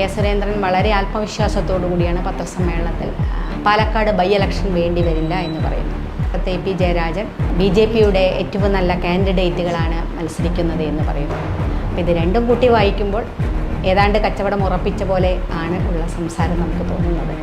K Surendran വളരെ ആത്മവിശ്വാസത്തോടു കൂടിയാണ് പത്രസമ്മേളനത്തിൽ പാലക്കാട് ബൈ ഇലക്ഷൻ വേണ്ടി വരില്ല എന്ന് പറയുന്നു. A P Jayarajan B J പിയുടെ ഏറ്റവും നല്ല കാൻഡിഡേറ്റുകളാണ് മത്സരിക്കുന്നത് എന്ന് പറയുന്നു. അപ്പോൾ ഇത് രണ്ടും കൂട്ടി വായിക്കുമ്പോൾ ഏതാണ്ട് കച്ചവടം ഉറപ്പിച്ച പോലെ ആണ് ഉള്ള സംസാരം നമുക്ക് തോന്നുന്നത്.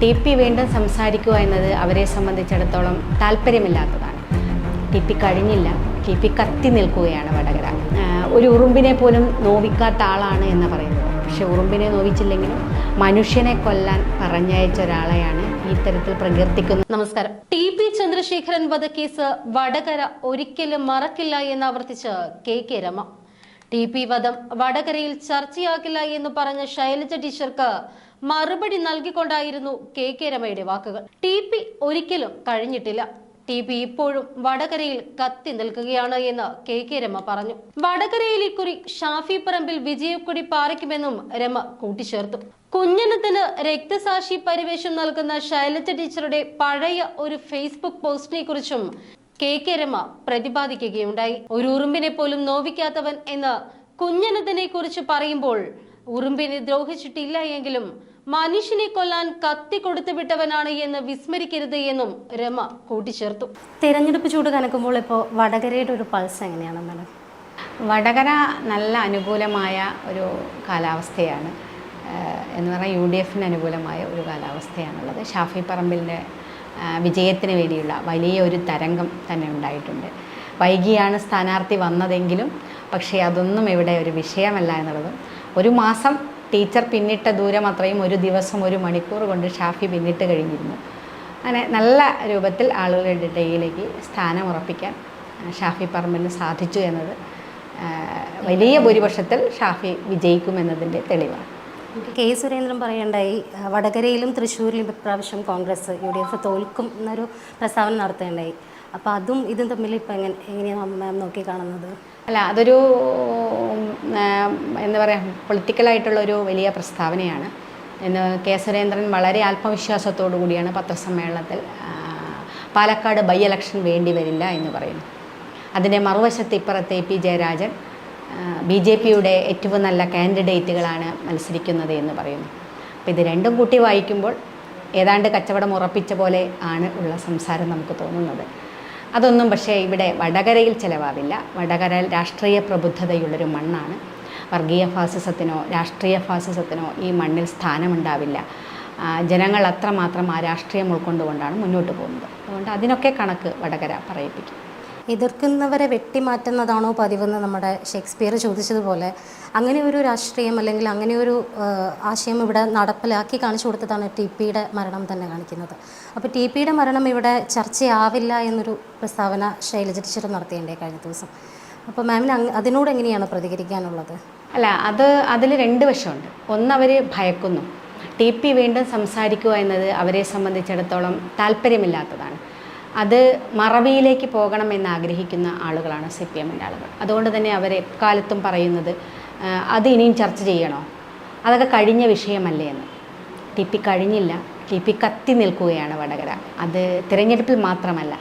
ടി പി വീണ്ടും സംസാരിക്കുക എന്നത് അവരെ സംബന്ധിച്ചിടത്തോളം താല്പര്യമില്ലാത്തതാണ്. ടി പി കഴിഞ്ഞില്ല ടി പി കത്തി നിൽക്കുകയാണ് വടകര. ഒരു ഉറുമ്പിനെ പോലും നോവിക്കാത്ത ആളാണ് എന്ന് പറയുന്നത് പക്ഷെ ഉറുമ്പിനെ നോവിച്ചില്ലെങ്കിലും മനുഷ്യനെ കൊല്ലാൻ പറഞ്ഞയച്ച ഒരാളെയാണ് ഈ തരത്തിൽ പ്രകീർത്തിക്കുന്നത്. നമസ്കാരം. ടി പി ചന്ദ്രശേഖരൻ വധക്കേസ് വടകര ഒരിക്കലും മറക്കില്ല എന്ന് ആവർത്തിച്ച് K K Rema. T P വധം വടകരയിൽ ചർച്ചയാക്കില്ല എന്ന് പറഞ്ഞ ശൈലജ ടീച്ചർക്ക് മറുപടി നൽകിക്കൊണ്ടായിരുന്നു കെ കെ രമയുടെ വാക്കുകൾ. ടി പി ഒരിക്കലും കഴിഞ്ഞിട്ടില്ല. ടി പി ഇപ്പോഴും വടകരയിൽ കത്തി നിൽക്കുകയാണ് എന്ന് കെ കെ രമ പറഞ്ഞു. വടകരയിൽ ഇക്കുറി ഷാഫി പറമ്പിൽ വിജയക്കുടി പാറിക്കുമെന്നും രമ കൂട്ടിച്ചേർത്തു. കുഞ്ഞനത്തിന് രക്തസാക്ഷി പരിവേഷം നൽകുന്ന ശൈലജ ടീച്ചറുടെ പഴയ ഒരു ഫേസ്ബുക്ക് പോസ്റ്റിനെ കുറിച്ചും കെ കെ രമ പ്രതിപാദിക്കുകയുണ്ടായി. ഒരു ഉറുമ്പിനെ പോലും നോവിക്കാത്തവൻ എന്ന് കുഞ്ഞനത്തിനെ കുറിച്ച് പറയുമ്പോൾ ഉറുമ്പിനെ ദ്രോഹിച്ചിട്ടില്ല എങ്കിലും മനുഷ്യനെ കൊല്ലാൻ കത്തി കൊടുത്തു വിട്ടവനാണ് എന്ന് വിസ്മരിക്കരുത് എന്നും രമ കൂട്ടിച്ചേർത്തു. തിരഞ്ഞെടുപ്പ് ചൂട് കനക്കുമ്പോൾ ഇപ്പോൾ വടകരയുടെ ഒരു പൾസ് എങ്ങനെയാണ് മാഡം? വടകര നല്ല അനുകൂലമായ ഒരു കാലാവസ്ഥയാണ്. എന്ന് പറഞ്ഞാൽ യു ഡി എഫിന് അനുകൂലമായ ഒരു കാലാവസ്ഥയാണുള്ളത്. ഷാഫി പറമ്പിലിന്റെ വിജയത്തിന് വേണ്ടിയുള്ള വലിയ ഒരു തരംഗം തന്നെ ഉണ്ടായിട്ടുണ്ട്. വൈകിയാണ് സ്ഥാനാർത്ഥി വന്നതെങ്കിലും പക്ഷേ അതൊന്നും ഇവിടെ ഒരു വിഷയമല്ല എന്നുള്ളതും ഒരു മാസം ടീച്ചർ പിന്നിട്ട ദൂരം അത്രയും ഒരു ദിവസം ഒരു മണിക്കൂർ കൊണ്ട് ഷാഫി പിന്നിട്ട് കഴിഞ്ഞിരുന്നു. അങ്ങനെ നല്ല രൂപത്തിൽ ആളുകളുടെ ഇടയിലേക്ക് സ്ഥാനം ഉറപ്പിക്കാൻ ഷാഫി പറമ്പിന് സാധിച്ചു എന്നത് വലിയ ഭൂരിപക്ഷത്തിൽ ഷാഫി വിജയിക്കുമെന്നതിന്റെ തെളിവാണ്. കെ സുരേന്ദ്രൻ പറയണ്ടായി വടകരയിലും തൃശ്ശൂരിലും ഇപ്രാവശ്യം കോൺഗ്രസ് യു ഡി എഫ് തോൽക്കും എന്നൊരു പ്രസ്താവന നടത്തേണ്ടായി. അപ്പോൾ അതും ഇതും തമ്മിൽ ഇപ്പം എങ്ങനെ എങ്ങനെയാണ് മാം നോക്കി കാണുന്നത്? അല്ല അതൊരു എന്താ പറയുക പൊളിറ്റിക്കലായിട്ടുള്ള ഒരു വലിയ പ്രസ്താവനയാണ്. എന്ന് കെ സുരേന്ദ്രൻ വളരെ ആത്മവിശ്വാസത്തോടു കൂടിയാണ് പത്രസമ്മേളനത്തിൽ പാലക്കാട് ബൈ ഇലക്ഷൻ വേണ്ടി വരില്ല എന്ന് പറയുന്നു അതിന്റെ മറുവശത്ത് ഇപ്പുറത്തെ പി ജയരാജൻ ബി ജെ പിയുടെ ഏറ്റവും നല്ല കാൻഡിഡേറ്റുകളാണ് മത്സരിക്കുന്നത് എന്ന് പറയുന്നു. അപ്പോൾ ഇത് രണ്ടും കൂട്ടി വായിക്കുമ്പോൾ ഏതാണ്ട് കച്ചവടം ഉറപ്പിച്ച പോലെ ആണ് ഉള്ള സംസാരം നമുക്ക് തോന്നുന്നത്. അതൊന്നും പക്ഷേ ഇവിടെ വടകരയിൽ ചിലവാവില്ല. വടകര രാഷ്ട്രീയ പ്രബുദ്ധതയുള്ളൊരു മണ്ണാണ്. വർഗീയ ഫാസിസത്തിനോ രാഷ്ട്രീയ ഫാസിസത്തിനോ ഈ മണ്ണിൽ സ്ഥാനമുണ്ടാവില്ല. ജനങ്ങൾ അത്രമാത്രം ആ രാഷ്ട്രീയം ഉൾക്കൊണ്ടുകൊണ്ടാണ് മുന്നോട്ട് പോകുന്നത്. അതുകൊണ്ട് അതിനൊക്കെ കണക്ക് വടകര പറയിപ്പിക്കും. എതിർക്കുന്നവരെ വെട്ടിമാറ്റുന്നതാണോ പതിവെന്ന് നമ്മുടെ ഷേക്സ്പിയർ ചോദിച്ചതുപോലെ അങ്ങനെ ഒരു രാഷ്ട്രീയം അല്ലെങ്കിൽ അങ്ങനെ ഒരു ആശയം ഇവിടെ നടപ്പിലാക്കി കാണിച്ചു കൊടുത്തതാണ് ടി പിയുടെ മരണം തന്നെ കാണിക്കുന്നത്. അപ്പോൾ ടി പിയുടെ മരണം ഇവിടെ ചർച്ചയാവില്ല എന്നൊരു പ്രസ്താവന ശൈലജ ടീച്ചർ നടത്തിയേണ്ടേ കഴിഞ്ഞ ദിവസം. അപ്പോൾ മാമിന് അതിനോട് എങ്ങനെയാണ് പ്രതികരിക്കാനുള്ളത്? അല്ല അത് അതിൽ രണ്ട് വശമുണ്ട്. ഒന്ന് അവർ ഭയക്കുന്നു. ടി പി വീണ്ടും സംസാരിക്കുക എന്നത് അവരെ സംബന്ധിച്ചിടത്തോളം താല്പര്യമില്ലാത്തതാണ്. അത് മറവിയിലേക്ക് പോകണമെന്ന് ആഗ്രഹിക്കുന്ന ആളുകളാണ് സി പി എമ്മിന്റെ ആളുകൾ. അതുകൊണ്ട് തന്നെ അവർ എക്കാലത്തും പറയുന്നത് അത് ഇനിയും ചർച്ച ചെയ്യണോ? അതൊക്കെ കഴിഞ്ഞ വിഷയമല്ലേ എന്ന്. ടി പി കഴിഞ്ഞില്ല ടി പി കത്തി നിൽക്കുകയാണ് വടകര. അത് തിരഞ്ഞെടുപ്പിൽ മാത്രമല്ല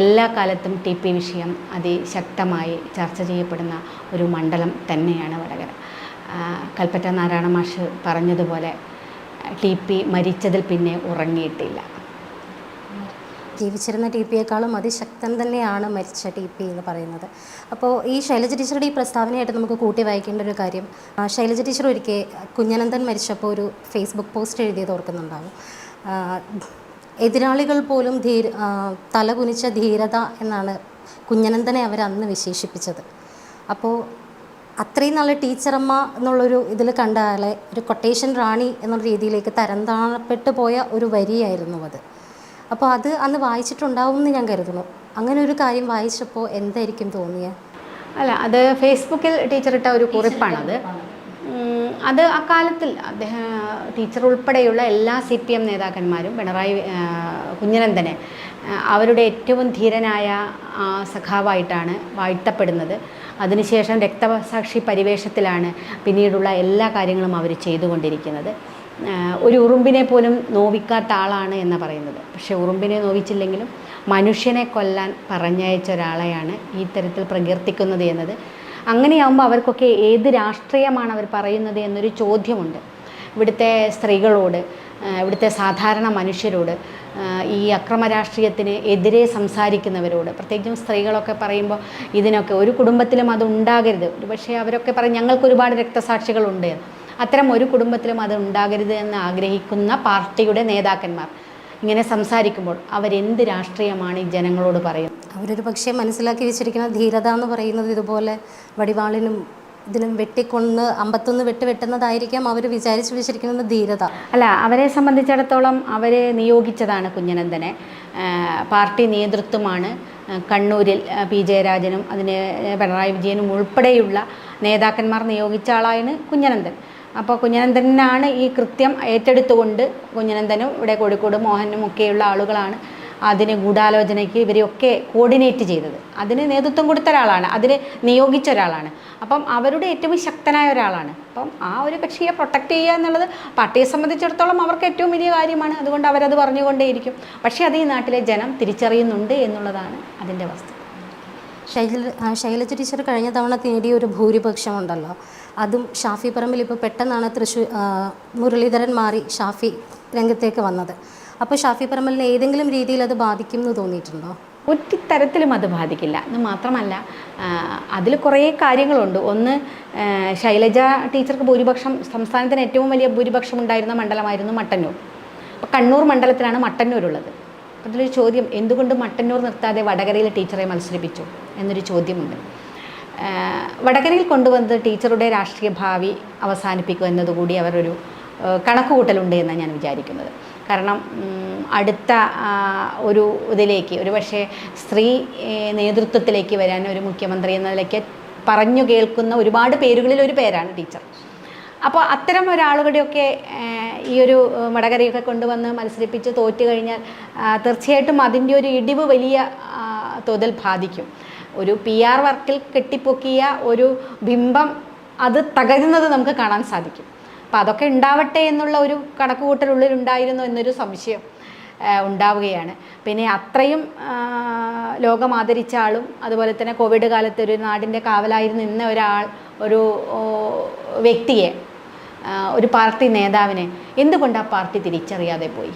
എല്ലാ കാലത്തും ടി പി വിഷയം അതിശക്തമായി ചർച്ച ചെയ്യപ്പെടുന്ന ഒരു മണ്ഡലം തന്നെയാണ് വടകര. കൽപ്പറ്റ നാരായണ മാഷ് പറഞ്ഞതുപോലെ ടി പി മരിച്ചതിൽ പിന്നെ ഉറങ്ങിയിട്ടില്ല. ജീവിച്ചിരുന്ന ടി പിയേക്കാളും അതിശക്തൻ തന്നെയാണ് മരിച്ച ടി പി എന്ന് പറയുന്നത്. അപ്പോൾ ഈ ശൈലജ ടീച്ചറുടെ ഈ പ്രസ്താവനയായിട്ട് നമുക്ക് കൂട്ടി വായിക്കേണ്ട ഒരു കാര്യം ശൈലജ ടീച്ചർ ഒരിക്കൽ കുഞ്ഞനന്ദൻ മരിച്ചപ്പോൾ ഒരു ഫേസ്ബുക്ക് പോസ്റ്റ് എഴുതിയത് ഓർക്കുന്നുണ്ടാവും. എതിരാളികൾ പോലും ധീര തലകുനിച്ച ധീരത എന്നാണ് കുഞ്ഞനന്ദനെ അവർ അന്ന് വിശേഷിപ്പിച്ചത്. അപ്പോൾ അത്രയും നല്ല ടീച്ചറമ്മ എന്നുള്ളൊരു ഇതിൽ കണ്ട ആളെ ഒരു കൊട്ടേഷൻ റാണി എന്നുള്ള രീതിയിലേക്ക് തരംതാണപ്പെട്ട് പോയ ഒരു വരിയായിരുന്നു അത്. അപ്പോൾ അത് അന്ന് വായിച്ചിട്ടുണ്ടാവും എന്ന് ഞാൻ കരുതുന്നു. അങ്ങനെ ഒരു കാര്യം വായിച്ചപ്പോൾ എന്തായിരിക്കും തോന്നിയത് അല്ല അത് ഫേസ്ബുക്കിൽ ടീച്ചർ ഇട്ട ഒരു കുറിപ്പാണത്. അത് അക്കാലത്തിൽ അദ്ദേഹം ടീച്ചർ ഉൾപ്പെടെയുള്ള എല്ലാ സി പി എം നേതാക്കന്മാരും പിണറായി കുഞ്ഞനന്ദനെ അവരുടെ ഏറ്റവും ധീരനായ സഖാവായിട്ടാണ് വാഴ്ത്തപ്പെടുന്നത്. അതിനുശേഷം രക്തസാക്ഷി പരിവേഷത്തിലാണ് പിന്നീടുള്ള എല്ലാ കാര്യങ്ങളും അവർ ചെയ്തുകൊണ്ടിരിക്കുന്നത്. ഒരു ഉറുമ്പിനെ പോലും നോവിക്കാത്ത ആളാണ് എന്ന് പറയുന്നത്. പക്ഷെ ഉറുമ്പിനെ നോവിച്ചില്ലെങ്കിലും മനുഷ്യനെ കൊല്ലാൻ പറഞ്ഞയച്ച ഒരാളെയാണ് ഈ തരത്തിൽ പ്രകീർത്തിക്കുന്നത് എന്നത്. അങ്ങനെയാകുമ്പോൾ അവർക്കൊക്കെ ഏത് രാഷ്ട്രീയമാണ് അവർ പറയുന്നത് എന്നൊരു ചോദ്യമുണ്ട്. ഇവിടുത്തെ സ്ത്രീകളോട് ഇവിടുത്തെ സാധാരണ മനുഷ്യരോട് ഈ അക്രമ രാഷ്ട്രീയത്തിന് എതിരെ സംസാരിക്കുന്നവരോട്. പ്രത്യേകിച്ചും സ്ത്രീകളൊക്കെ പറയുമ്പോൾ ഇതിനൊക്കെ ഒരു കുടുംബത്തിലും അത് ഉണ്ടാകരുത്. ഒരു പക്ഷേ അവരൊക്കെ പറയും ഞങ്ങൾക്ക് ഒരുപാട് രക്തസാക്ഷികളുണ്ട് അത്തരം ഒരു കുടുംബത്തിലും അത് ഉണ്ടാകരുത് എന്ന് ആഗ്രഹിക്കുന്ന പാർട്ടിയുടെ നേതാക്കന്മാർ ഇങ്ങനെ സംസാരിക്കുമ്പോൾ അവരെന്ത് രാഷ്ട്രീയമാണ് ഈ ജനങ്ങളോട് പറയുന്നത്? അവരൊരു പക്ഷേ മനസ്സിലാക്കി വെച്ചിരിക്കുന്ന ധീരത എന്ന് പറയുന്നത് ഇതുപോലെ വടിവാളിനും ഇതിനും വെട്ടിക്കൊന്ന് അമ്പത്തൊന്ന് വെട്ട് വെട്ടുന്നതായിരിക്കാം അവർ വിചാരിച്ചു വെച്ചിരിക്കുന്നത് ധീരത. അല്ല അവരെ സംബന്ധിച്ചിടത്തോളം അവരെ നിയോഗിച്ചതാണ് കുഞ്ഞനന്ദനെ പാർട്ടി നേതൃത്വമാണ് കണ്ണൂരിൽ പി ജയരാജനും അതിന് പിണറായി വിജയനും ഉൾപ്പെടെയുള്ള നേതാക്കന്മാർ നിയോഗിച്ച ആളാണ് കുഞ്ഞനന്ദൻ അപ്പോൾ കുഞ്ഞനന്ദനാണ് ഈ കൃത്യം ഏറ്റെടുത്തുകൊണ്ട് കുഞ്ഞനന്ദനും ഇവിടെ കോഴിക്കോട് മോഹനും ഒക്കെയുള്ള ആളുകളാണ് അതിന് ഗൂഢാലോചനയ്ക്ക് ഇവരെയൊക്കെ കോർഡിനേറ്റ് ചെയ്തത്. അതിന് നേതൃത്വം കൊടുത്ത ഒരാളാണ്. അതിന് നിയോഗിച്ച ഒരാളാണ്. അപ്പം അവരുടെ ഏറ്റവും ശക്തനായ ഒരാളാണ്. അപ്പം ആ ഒരു കക്ഷിയെ പ്രൊട്ടക്റ്റ് ചെയ്യുക എന്നുള്ളത് പാർട്ടിയെ സംബന്ധിച്ചിടത്തോളം അവർക്ക് ഏറ്റവും വലിയ കാര്യമാണ്. അതുകൊണ്ട് അവരത് പറഞ്ഞുകൊണ്ടേയിരിക്കും. പക്ഷേ അത് ഈ നാട്ടിലെ ജനം തിരിച്ചറിയുന്നുണ്ട് എന്നുള്ളതാണ് അതിന്റെ വസ്തു ശൈല ശൈലജ ടീച്ചർ കഴിഞ്ഞ തവണ നേടിയ ഒരു ഭൂരിപക്ഷം ഉണ്ടല്ലോ അതും ഷാഫി പറമ്പിൽ ഇപ്പോൾ പെട്ടെന്നാണ് തൃശ്ശൂർ മുരളീധരൻ മാറി ഷാഫി രംഗത്തേക്ക് വന്നത്. അപ്പോൾ ഷാഫി പറമ്പലിനെ ഏതെങ്കിലും രീതിയിൽ അത് ബാധിക്കും എന്ന് തോന്നിയിട്ടുണ്ടോ? ഒരു തരത്തിലും അത് ബാധിക്കില്ല. എന്ന് മാത്രമല്ല അതിൽ കുറേ കാര്യങ്ങളുണ്ട്. ഒന്ന് ശൈലജ ടീച്ചർക്ക് ഭൂരിപക്ഷം സംസ്ഥാനത്തിന് ഏറ്റവും വലിയ ഭൂരിപക്ഷം ഉണ്ടായിരുന്ന മണ്ഡലമായിരുന്നു മട്ടന്നൂർ. അപ്പോൾ കണ്ണൂർ മണ്ഡലത്തിലാണ് മട്ടന്നൂരുള്ളത് അതിലൊരു ചോദ്യം എന്തുകൊണ്ട് മട്ടന്നൂർ നിർത്താതെ വടകരയിലെ ടീച്ചറെ മത്സരിപ്പിച്ചു? എന്നൊരു ചോദ്യമുണ്ട്. വടകരയിൽ കൊണ്ടുവന്നത് ടീച്ചറുടെ രാഷ്ട്രീയ ഭാവി അവസാനിപ്പിക്കുക എന്നതുകൂടി അവരൊരു കണക്കുകൂട്ടലുണ്ട് എന്നാണ് ഞാൻ വിചാരിക്കുന്നത്. കാരണം അടുത്ത ഒരു ഇതിലേക്ക് ഒരു പക്ഷേ സ്ത്രീ നേതൃത്വത്തിലേക്ക് വരാൻ ഒരു മുഖ്യമന്ത്രി എന്ന നിലയ്ക്ക് പറഞ്ഞു കേൾക്കുന്ന ഒരുപാട് പേരുകളിൽ ഒരു പേരാണ് ടീച്ചർ. അപ്പോൾ അത്തരം ഒരാളുകളുടെയൊക്കെ ഈ ഒരു വടകരയൊക്കെ കൊണ്ടുവന്ന് മത്സരിപ്പിച്ച് തോറ്റു കഴിഞ്ഞാൽ തീർച്ചയായിട്ടും അതിന്റെ ഒരു ഇടിവ് വലിയ തോതിൽ ബാധിക്കും. ഒരു പി ആർ വർക്കിൽ കെട്ടിപ്പൊക്കിയ ഒരു ബിംബം അത് തകരുന്നത് നമുക്ക് കാണാൻ സാധിക്കും. അപ്പോൾ അതൊക്കെ ഉണ്ടാവട്ടെ എന്നുള്ള ഒരു കണക്കുകൂട്ടലുള്ളിൽ ഉണ്ടായിരുന്നു എന്നൊരു സംശയം ഉണ്ടാവുകയാണ്. പിന്നെ അത്രയും ലോകം ആദരിച്ച ആളും അതുപോലെ തന്നെ കോവിഡ് കാലത്ത് ഒരു നാടിന്റെ കാവലായി നിന്ന ഒരാൾ ഒരു വ്യക്തിയെ ഒരു പാർട്ടി നേതാവിനെ എന്തുകൊണ്ട് ആ പാർട്ടി തിരിച്ചറിയാതെ പോയി?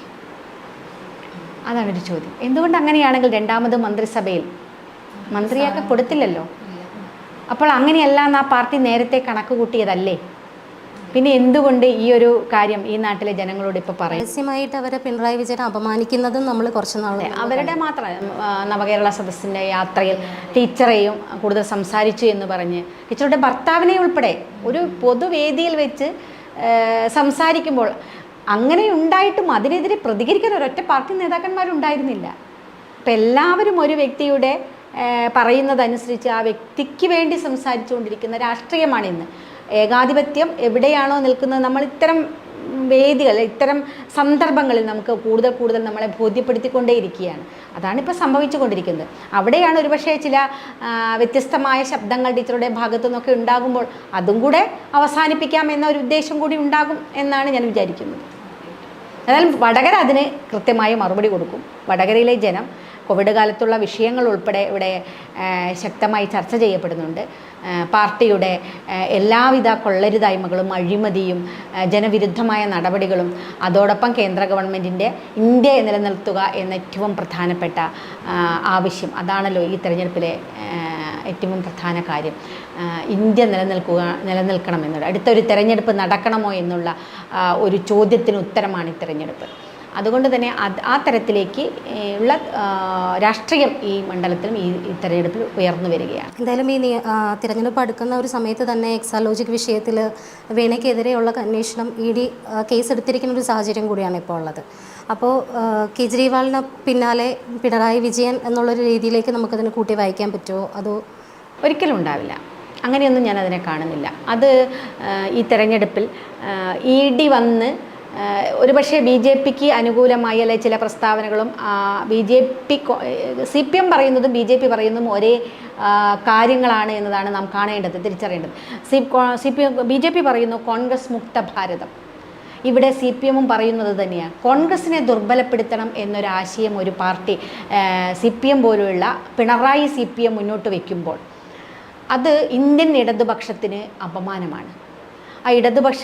അതാണ് ഒരു ചോദ്യം. എന്തുകൊണ്ട് അങ്ങനെയാണെങ്കിൽ രണ്ടാമത് മന്ത്രിസഭയിൽ മന്ത്രിയാക്കി കൊടുത്തില്ലല്ലോ. അപ്പോൾ അങ്ങനെയല്ല എന്ന് ആ പാർട്ടി നേരത്തെ കണക്ക് കൂട്ടിയതല്ലേ? പിന്നെ എന്തുകൊണ്ട് ഈ ഒരു കാര്യം ഈ നാട്ടിലെ ജനങ്ങളോട് ഇപ്പോൾ പറയും? രഹസ്യമായിട്ട് അവരെ പിണറായി വിജയനെ അപമാനിക്കുന്നതും നമ്മൾ കുറച്ച് നാളെ അവരുടെ മാത്രം നവകേരള സദസ്സിന്റെ യാത്രയിൽ ടീച്ചറെയും കൂടുതൽ സംസാരിച്ചു എന്ന് പറഞ്ഞ് ടീച്ചറുടെ ഭർത്താവിനെ ഉൾപ്പെടെ ഒരു പൊതുവേദിയിൽ വെച്ച് സംസാരിക്കുമ്പോൾ അങ്ങനെ ഉണ്ടായിട്ടും അതിനെതിരെ പ്രതികരിക്കാൻ ഒരൊറ്റ പാർട്ടി നേതാക്കന്മാരുണ്ടായിരുന്നില്ല. അപ്പം എല്ലാവരും ഒരു വ്യക്തിയുടെ പറയുന്നതനുസരിച്ച് ആ വ്യക്തിക്ക് വേണ്ടി സംസാരിച്ചുകൊണ്ടിരിക്കുന്ന രാഷ്ട്രീയമാണ് ഇന്ന്. ഏകാധിപത്യം എവിടെയാണോ നിൽക്കുന്നത് നമ്മൾ ഇത്തരം വേദികൾ ഇത്തരം സന്ദർഭങ്ങളിൽ നമുക്ക് കൂടുതൽ കൂടുതൽ നമ്മളെ ബോധ്യപ്പെടുത്തിക്കൊണ്ടേയിരിക്കുകയാണ്. അതാണ് ഇപ്പോൾ സംഭവിച്ചുകൊണ്ടിരിക്കുന്നത്. അവിടെയാണ് ഒരുപക്ഷെ ചില വ്യത്യസ്തമായ ശബ്ദങ്ങൾ ടീച്ചറുടെ ഭാഗത്തു നിന്നൊക്കെ ഉണ്ടാകുമ്പോൾ അതും കൂടെ അവസാനിപ്പിക്കാം എന്ന ഒരു ഉദ്ദേശം കൂടി ഉണ്ടാകും എന്നാണ് ഞാൻ വിചാരിക്കുന്നത്. എന്നാലും വടകര അതിന് കൃത്യമായി മറുപടി കൊടുക്കും. വടകരയിലെ ജനം കോവിഡ് കാലത്തുള്ള വിഷയങ്ങൾ ഉൾപ്പെടെ ഇവിടെ ശക്തമായി ചർച്ച ചെയ്യപ്പെടുന്നുണ്ട്. പാർട്ടിയുടെ എല്ലാവിധ കൊള്ളരുതായ്മകളും അഴിമതിയും ജനവിരുദ്ധമായ നടപടികളും അതോടൊപ്പം കേന്ദ്ര ഗവൺമെന്റിന്റെ ഇന്ത്യയെ നിലനിർത്തുക എന്ന ഏറ്റവും പ്രധാനപ്പെട്ട ആവശ്യം. അതാണല്ലോ ഈ തെരഞ്ഞെടുപ്പിലെ ഏറ്റവും പ്രധാന കാര്യം. ഇന്ത്യ നിലനിൽക്കുക നിലനിൽക്കണം എന്നുള്ള അടുത്തൊരു തെരഞ്ഞെടുപ്പ് നടക്കണമോ എന്നുള്ള ഒരു ചോദ്യത്തിന് ഉത്തരമാണ് ഈ തെരഞ്ഞെടുപ്പ്. അതുകൊണ്ട് തന്നെ അത് ആ തരത്തിലേക്ക് ഉള്ള രാഷ്ട്രീയം ഈ മണ്ഡലത്തിലും ഈ തെരഞ്ഞെടുപ്പിൽ ഉയർന്നു വരികയാണ്. എന്തായാലും ഈ തിരഞ്ഞെടുപ്പ് അടുക്കുന്ന ഒരു സമയത്ത് തന്നെ എക്സാലോജിക് വിഷയത്തിൽ വീണയ്ക്കെതിരെയുള്ള അന്വേഷണം ഇ ഡി കേസെടുത്തിരിക്കുന്ന ഒരു സാഹചര്യം കൂടിയാണ് ഇപ്പോൾ ഉള്ളത്. അപ്പോൾ കേജ്രിവാളിന് പിന്നാലെ പിണറായി വിജയൻ എന്നുള്ളൊരു രീതിയിലേക്ക് നമുക്കതിന് കൂട്ടി വായിക്കാൻ പറ്റുമോ? അതോ? ഒരിക്കലും ഉണ്ടാവില്ല. അങ്ങനെയൊന്നും ഞാൻ അതിനെ കാണുന്നില്ല. അത് ഈ തെരഞ്ഞെടുപ്പിൽ ഇ ഡി വന്ന് ഒരുപക്ഷെ ബി ജെ പിക്ക് അനുകൂലമായി അല്ലെ ചില പ്രസ്താവനകളും B J P C P M പറയുന്നതും ബി ജെ പി പറയുന്നതും ഒരേ കാര്യങ്ങളാണ് എന്നതാണ് നാം കാണേണ്ടത് തിരിച്ചറിയേണ്ടത്. C C P B J P പറയുന്നു കോൺഗ്രസ് മുക്ത ഭാരതം. ഇവിടെ സി പി എമ്മും പറയുന്നത് തന്നെയാണ് കോൺഗ്രസിനെ ദുർബലപ്പെടുത്തണം എന്നൊരാശയം ഒരു പാർട്ടി സി പി എം പോലുള്ള പിണറായി സി പി എം മുന്നോട്ട് വയ്ക്കുമ്പോൾ അത് ഇന്ത്യൻ ഇടതുപക്ഷത്തിന് അപമാനമാണ്. ആ ഇടതുപക്ഷ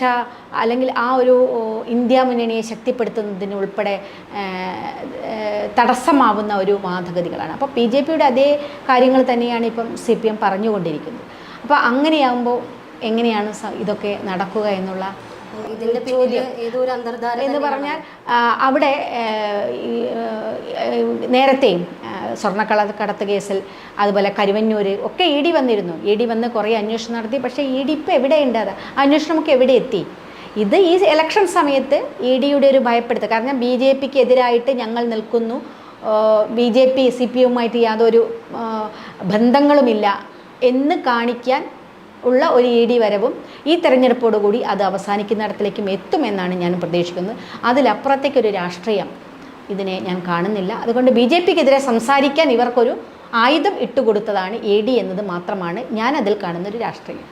അല്ലെങ്കിൽ ആ ഒരു ഇന്ത്യ മുന്നണിയെ ശക്തിപ്പെടുത്തുന്നതിന് ഉൾപ്പെടെ തടസ്സമാവുന്ന ഒരു മാധഗതികളാണ് അപ്പോൾ ബി ജെ പിയുടെ അതേ കാര്യങ്ങൾ തന്നെയാണ് ഇപ്പം സി പി എം പറഞ്ഞുകൊണ്ടിരിക്കുന്നത്. അപ്പോൾ അങ്ങനെയാകുമ്പോൾ എങ്ങനെയാണ് ഇതൊക്കെ നടക്കുക എന്നുള്ള ഇതിന്റെ പിന്നിൽ ഏതോ ഒരു അന്തർധാര എന്ന് പറഞ്ഞാൽ അവിടെ നേരത്തെയും സ്വർണക്കള കടത്ത് കേസിൽ അതുപോലെ കരുവന്നൂര് ഒക്കെ ഇ ഡി വന്നിരുന്നു. ഇ ഡി വന്ന് കുറേ അന്വേഷണം നടത്തി. പക്ഷേ ഇ ഡി ഇപ്പോൾ എവിടെയുണ്ട് അത്? അന്വേഷണമൊക്കെ എവിടെ എത്തി? ഇത് ഈ ഇലക്ഷൻ സമയത്ത് ഇ ഡിയുടെ ഒരു ഭയപ്പെടുത്തുക കാരണം ബി ജെ പിക്ക് എതിരായിട്ട് ഞങ്ങൾ നിൽക്കുന്നു. B J P C P എമ്മുമായിട്ട് യാതൊരു ബന്ധങ്ങളുമില്ല എന്ന് കാണിക്കാൻ ഉള്ള ഒരു ഇ ഡി വരവും ഈ തെരഞ്ഞെടുപ്പോടുകൂടി അത് അവസാനിക്കുന്നിടത്തിലേക്കും എത്തുമെന്നാണ് ഞാൻ പ്രതീക്ഷിക്കുന്നത്. അതിലപ്പുറത്തേക്കൊരു രാഷ്ട്രീയം ഇതിനെ ഞാൻ കാണുന്നില്ല. അതുകൊണ്ട് ബി ജെ പിക്കെതിരെ സംസാരിക്കാൻ ഇവർക്കൊരു ആയുധം ഇട്ടുകൊടുത്തതാണ് എ ഡി എന്നത് മാത്രമാണ് ഞാൻ അതിൽ കാണുന്നൊരു രാഷ്ട്രീയം.